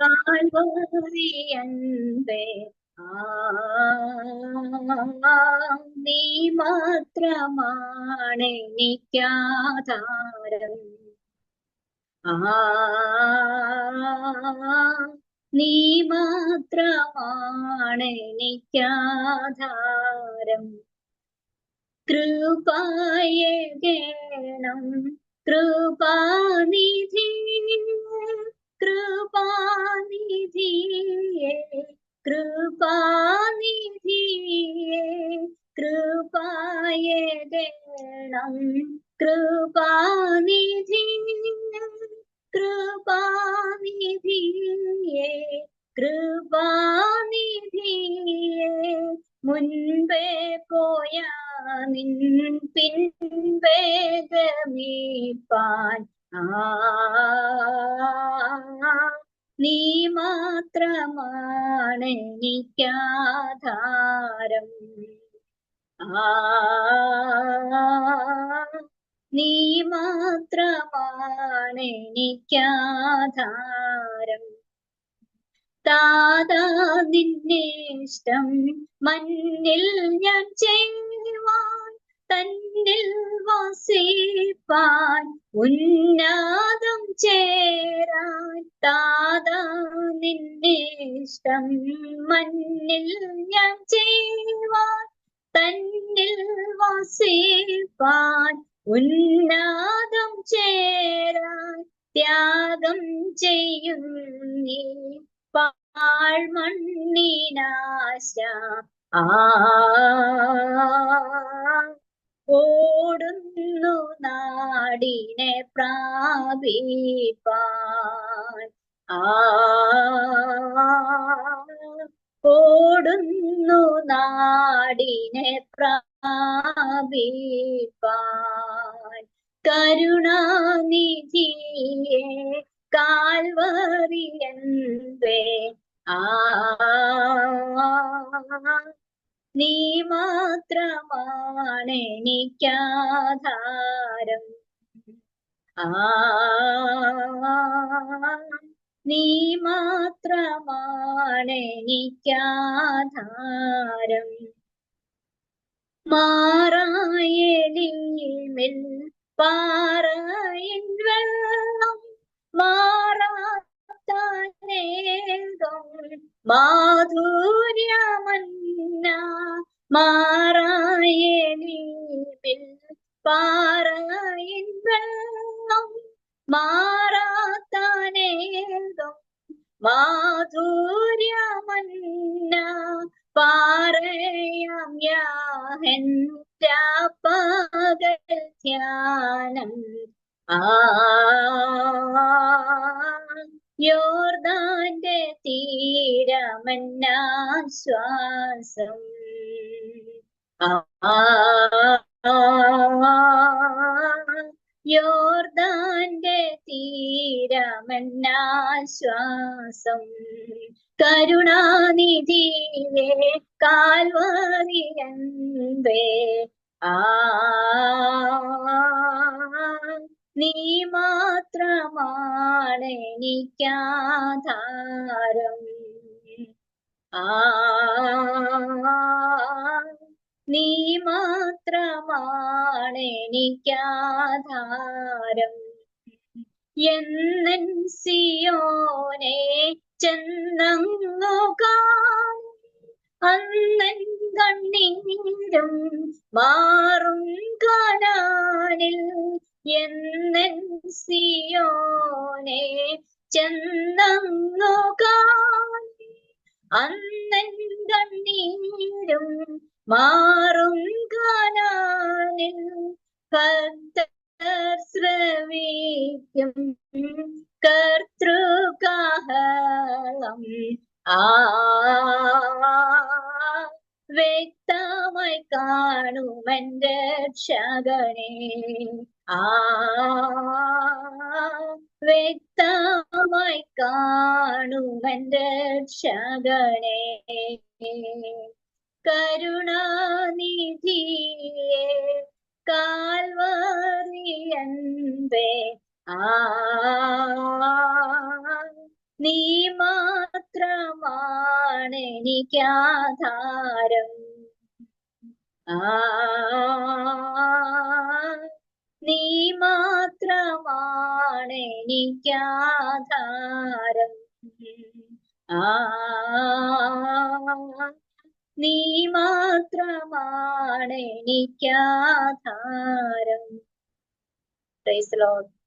കാൽവറിയൻപേ ആ നീ ആ നീ മാത്രമാണ് എനിക്കാധാരം കൃപായകണം കൃപാനിധി കൃപാനിധി കൃപാനിധി കൃപാനിധി മുൻപേ പോയ നിൻ ആ നീ മാത്രമാണ് നിക്കാധാരം നീ മാത്രമാണ് എനിക്കാധാരം. താതാ നിന്നെ ഇഷ്ടം. മണ്ണിൽ ഞാൻ ചെയ്യുവാൻ തന്നിൽ വസിപ്പാൻ ഉന്നാദം ചേരാൻ. താതാ നിന്നെ ഇഷ്ടം. മണ്ണിൽ ഞാൻ ചെയ്യുവാൻ തന്നിൽ വസിപ്പാൻ ഉന്നാദം ചേരാൻ ത്യാഗം ചെയ്യും നീ. ആ. ഓടുന്നു നാടിനെ പ്രാപിപ്പാൻ ആ. ഓടുന്നു നാടിനെ പ്രാപിപ്പാൻ. കരുണാനിധിയെ കാൽവറിയന്തേ ആ നീ മാത്രമാണ് എനിക്കാധാരം. ആ നീ മാത്രമാണ് എനിക്കാധാരം പാറയിൻ വെള്ളം മാറാത്തനേകം മാധുര്യമന്ന മാറായലിൽ പാറയിൻ വെള്ളം മാറാത്തനേകം മാധുര്യമന്ന പാറയാം ധ്യാനം. ആ യോർദാന്റെ തീരമന്നാശ്വാസം ആ യോർദാന്റെ തീരമന്നാശ്വാസം. കരുണാനിധിയെ കാൽവറിയൻപേ ആ നീ മാത്രമാണ് എനിക്കാധാരം. ആ നീ മാത്രമാണ് എനിക്കാധാരം എന്നൻ സിയോനെ ചെന്നങ്ങു അന്നൻ കണ്ണീരും മാറും കാനാനിൽ എന്നൻ സിയോനെ ചെന്നങ്ങു അന്നൻ കണ്ണീരും മാറും കാനാനിൽ ഭക്തർ ശ്രവിക്കും. കർത്തൃകാഹളം ആ വ്യക്തമായി കാണുമെന്റെ രക്ഷകനെ. ആ വ്യക്തമായി കാണുമെന്റെ രക്ഷകനെ. കരുണാനിധിയെ കാൽവാറിയേ ആ മാത്രമാണ് എനിക്കാധാരം. ആ നീ മാത്രമാണ് എനിക്കാധാരം. ആ നീ മാത്രമാണ് എനിക്കാധാരം.